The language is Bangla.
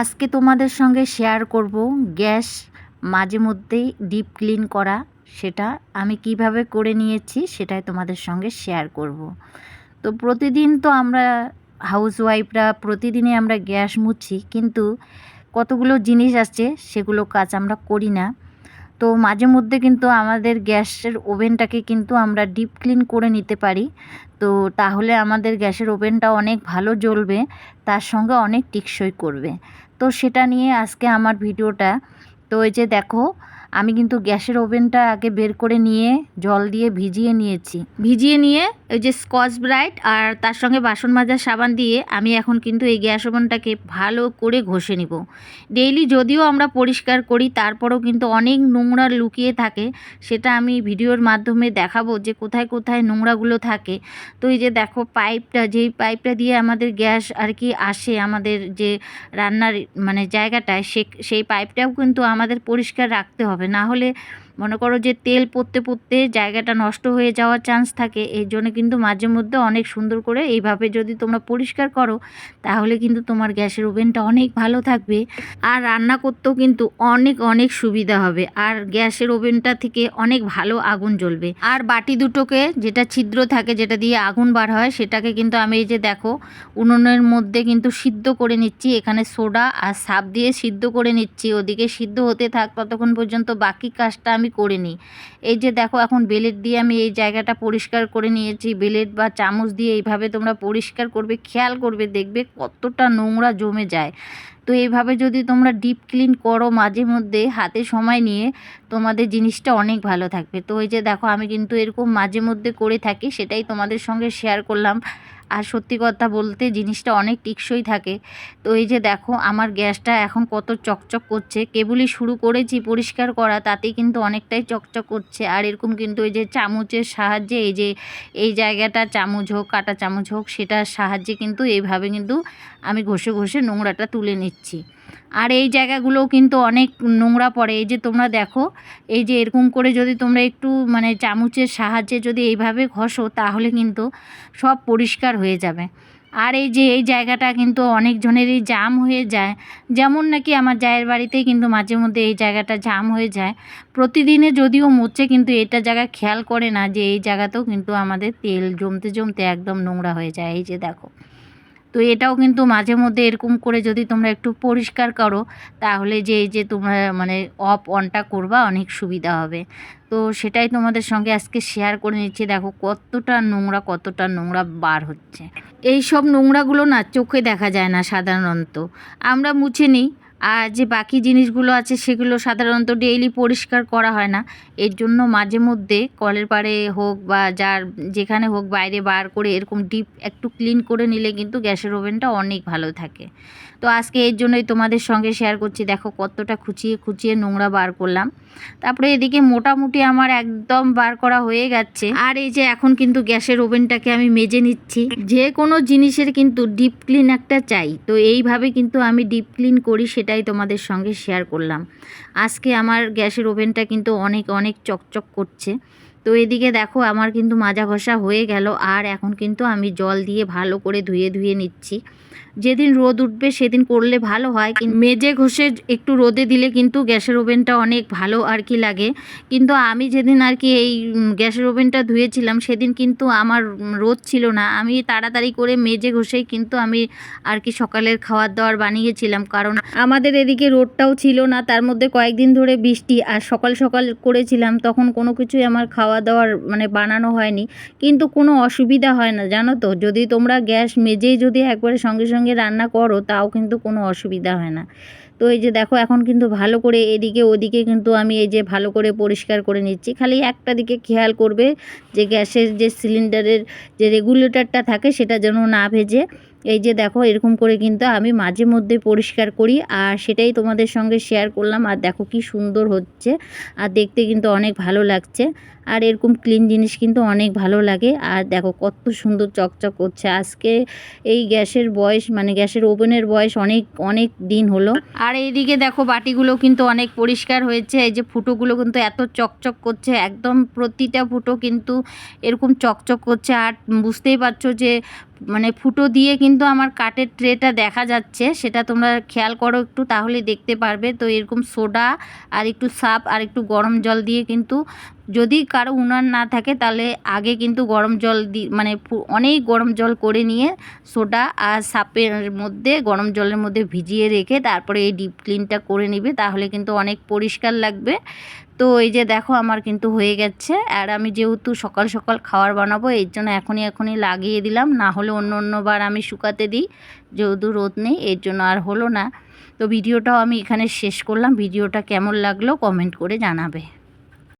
আজকে তোমাদের সঙ্গে শেয়ার করব গ্যাস মাঝে মধ্যেই ডিপ ক্লিন করা। সেটা আমি কীভাবে করে নিয়েছি সেটাই তোমাদের সঙ্গে শেয়ার করব। তো প্রতিদিন তো আমরা হাউসওয়াইফরা প্রতিদিনই আমরা গ্যাস মুছি, কিন্তু কতগুলো জিনিস আছে সেগুলো কাজ আমরা করি না। তো মাঝে মধ্যে কিন্তু আমাদের গ্যাসের ওভেনটাকে কিন্তু আমরা ডিপ ক্লিন করে নিতে পারি। তো তাহলে আমাদের গ্যাসের ওভেনটা অনেক ভালো জ্বলবে, তার সঙ্গে অনেক টিকসই করবে। তো সেটা নিয়ে আজকে আমার ভিডিওটা। তো ওই যে দেখো আমি কিন্তু গ্যাসের ওভেনটা আগে বের করে নিয়ে জল দিয়ে ভিজিয়ে নিয়েছি। ভিজিয়ে নিয়ে ওই যে স্কচ ব্রাইট আর তার সঙ্গে বাসন মাজার সাবান দিয়ে আমি এখন কিন্তু এই গ্যাস ওভেনটাকে ভালো করে ঘষে নিব। ডেইলি যদিও আমরা পরিষ্কার করি, তারপরেও কিন্তু অনেক নোংরা লুকিয়ে থাকে। সেটা আমি ভিডিওর মাধ্যমে দেখাবো যে কোথায় কোথায় নোংরাগুলো থাকে। তো এই যে দেখো পাইপটা, যেই পাইপটা দিয়ে আমাদের গ্যাস আর কি আসে আমাদের যে রান্নার মানে জায়গাটায়, সে, সেই পাইপটাও কিন্তু আমাদের পরিষ্কার রাখতে হবে। না হলে মনে করো যে তেল পড়তে পড়তে জায়গাটা নষ্ট হয়ে যাওয়ার চান্স থাকে এই জন্য কিন্তু মাঝে মধ্যে অনেক সুন্দর করে এইভাবে যদি তোমরা পরিষ্কার করো, তাহলে কিন্তু তোমার গ্যাসের ওভেনটা অনেক ভালো থাকবে। আর রান্না করতেও কিন্তু অনেক অনেক সুবিধা হবে, আর গ্যাসের ওভেনটা থেকে অনেক ভালো আগুন জ্বলবে। আর বাটি দুটোকে যেটা ছিদ্র থাকে, যেটা দিয়ে আগুন বার হয়, সেটাকে কিন্তু আমি এই যে দেখো, উনুনের মধ্যে কিন্তু সিদ্ধ করে নিচ্ছি। এখানে সোডা আর সাপ দিয়ে সিদ্ধ করে নিচ্ছি। ওদিকে সিদ্ধ হতে থাক, ততক্ষণ পর্যন্ত বাকি কাজটা আমি করে নিই। এই যে দেখো, এখন বেলেট দিয়ে আমি এই জায়গাটা পরিষ্কার করে নিয়েছি। বেলেট বা চামচ দিয়ে এইভাবে তোমরা পরিষ্কার করবে, খেয়াল করবে, দেখবে কতটা নোংরা জমে যায়। তো এইভাবে যদি তোমরা ডিপ ক্লিন করো মাঝে মধ্যে, হাতে সময় নিয়ে, তোমাদের জিনিসটা অনেক ভালো থাকবে। তো এই যে দেখো, আমি কিন্তু এরকম মাঝে মধ্যে করে থাকি, সেটাই তোমাদের সঙ্গে শেয়ার করলাম। আর সত্যি কথা বলতে জিনিসটা অনেক টিকসই থাকে। তো এই যে দেখো, আমার গ্যাসটা এখন কত চকচক করছে। কেবলই শুরু করেছি পরিষ্কার করা তাতে কিন্তু অনেকটাই চকচক করছে। আর এরকম কিন্তু এই যে চামচের সাহায্যে, এই যে এই জায়গাটা চামচ হোক, কাটা চামচ হোক, সেটার সাহায্যে কিন্তু এইভাবে কিন্তু আমি ঘষে ঘষে নোংরাটা তুলে নিচ্ছি। আর এই জায়গাগুলোও কিন্তু অনেক নোংরা পড়ে। এই যে তোমরা দেখো, এই যে এরকম করে যদি তোমরা একটু মানে চামচের সাহায্যে যদি এইভাবে ঘষো, তাহলে কিন্তু সব পরিষ্কার হয়ে যাবে। আর এই যে এই জায়গাটা কিন্তু অনেকজনেরই জাম হয়ে যায়। যেমন নাকি আমার জায়ের বাড়িতেই কিন্তু মাঝে মধ্যে এই জায়গাটা জাম হয়ে যায়। প্রতিদিনে যদিও মুচ্ছে কিন্তু এটা জায়গা খেয়াল করে না যে এই জায়গাতেও কিন্তু আমাদের তেল জমতে জমতে একদম নোংরা হয়ে যায়। এই যে দেখো। তো এটাও কিন্তু মাঝে মধ্যে এরকম করে যদি তোমরা একটু পরিষ্কার করো, তাহলে যে যে তোমরা মানে অফ অনটা করবা অনেক সুবিধা হবে। তো সেটাই তোমাদের সঙ্গে আজকে শেয়ার করে নিচ্ছি। দেখো কতটা নোংরা কতটা নোংরা বার হচ্ছে। এই সব নোংরাগুলো না চোখে দেখা যায় না সাধারণত। আমরা মুছে নিই আর যে বাকি জিনিসগুলো আছে সেগুলো সাধারণত ডেইলি পরিষ্কার করা হয় না। এর জন্য মাঝে মধ্যে কলের পাড়ে হোক বা যার যেখানে হোক বাইরে বার করে এরকম ডিপ একটু ক্লিন করে নিলে কিন্তু গ্যাসের ওভেনটা অনেক ভালো থাকে। তো আজকে এর জন্যই তোমাদের সঙ্গে শেয়ার করছি। দেখো কতটা খুচিয়ে খুচিয়ে নোংরা বার করলাম। তারপরে এদিকে মোটামুটি আমার একদম বার করা হয়ে গেছে। আর এই যে এখন কিন্তু গ্যাসের ওভেনটাকে আমি মেজে নিচ্ছি। যে কোনো জিনিসের কিন্তু ডিপ ক্লিন একটা চাই। তো এইভাবে কিন্তু আমি ডিপ ক্লিন করি সেটাই তোমাদের সঙ্গে শেয়ার করলাম। আজকে আমার গ্যাসের ওভেনটা কিন্তু অনেক অনেক চকচক করছে। তো এদিকে দেখো আমার কিন্তু মাজা ঘষা হয়ে গেল, আর এখন কিন্তু আমি জল দিয়ে ভালো করে ধুয়ে ধুয়ে নিচ্ছি। যেদিন রোদ উঠবে সেদিন করলে ভালো হয়। মেজে ঘষে একটু রোদে দিলে কিন্তু গ্যাসের ওভেনটা অনেক ভালো আর কি লাগে। কিন্তু আমি যেদিন আর কি এই গ্যাসের ওভেনটা ধুয়েছিলাম সেদিন কিন্তু আমার রোদ ছিল না। আমি তাড়াতাড়ি করে মেজে ঘষেই কিন্তু আমি আর কি সকালের খাওয়ার দাওয়ার বানিয়েছিলাম। কারণ আমাদের এদিকে রোদটাও ছিল না, তার মধ্যে কয়েকদিন ধরে বৃষ্টি আর সকাল সকাল করেছিলাম, তখন কোনো কিছুই আমার খাওয়া দাওয়ার মানে বানানো হয়নি। কিন্তু কোনো অসুবিধা হয় না, জানো তো? যদি তোমরা গ্যাস মেজেই যদি একবারে সঙ্গে সঙ্গে রান্না করো, তাও কিন্তু কোনো অসুবিধা হয় না। তো এই যে দেখো, এখন কিন্তু ভালো করে এদিকে ওদিকে কিন্তু আমি এই যে ভালো করে পরিষ্কার করে নিচ্ছি। খালি একটা দিকে খেয়াল করবে যে গ্যাসের যে সিলিন্ডারের যে রেগুলেটরটা থাকে, সেটা যেন না ভেজে এই যে দেখো, এরকম করে কিন্তু আমি মাঝে মধ্যে পরিষ্কার করি আর সেটাই তোমাদের সঙ্গে শেয়ার করলাম। আর দেখো কি সুন্দর হচ্ছে আর দেখতে কিন্তু অনেক ভালো লাগছে আর এরকম ক্লিন জিনিস কিন্তু অনেক ভালো লাগে। আর দেখো কত সুন্দর চকচক করছে। আজকে এই গ্যাসের বয়স মানে গ্যাসের ওভেনের বয়স অনেক অনেক দিন হলো। আর এইদিকে দেখো বাটিগুলো কিন্তু অনেক পরিষ্কার হয়েছে। এই যে ফুটোগুলো কিন্তু এত চকচক করছে, একদম প্রতিটা ফুটো কিন্তু এরকম চকচক করছে। আর বুঝতেই পারছ যে মানে ফুটো দিয়ে কিন্তু আমার কাঠের ট্রেটা দেখা যাচ্ছে, সেটা তোমরা খেয়াল করো একটু, তাহলে দেখতে পারবে। তো এরকম সোডা আর একটু সাপ আর একটু গরম জল দিয়ে কিন্তু যদি কারও উনান না থাকে, তাহলে আগে কিন্তু গরম জল দি মানে অনেক গরম জল করে নিয়ে সোডা আর সাপের মধ্যে, গরম জলের মধ্যে ভিজিয়ে রেখে তারপরে এই ডিপ ক্লিনটা করে নিবে, তাহলে কিন্তু অনেক পরিষ্কার লাগবে। তো এই যে দেখো আমার কিন্তু হয়ে গেছে। আর আমি যেহেতু সকাল সকাল খাবার বানাবো, এর জন্য এখনই এখনই লাগিয়ে দিলাম। না হলে অন্য অন্যবার আমি শুকাতে দিই, যেহেতু রোদ নেই, এর জন্য আর হলো না। তো ভিডিওটাও আমি এখানে শেষ করলাম। ভিডিওটা কেমন লাগল কমেন্ট করে জানাবে।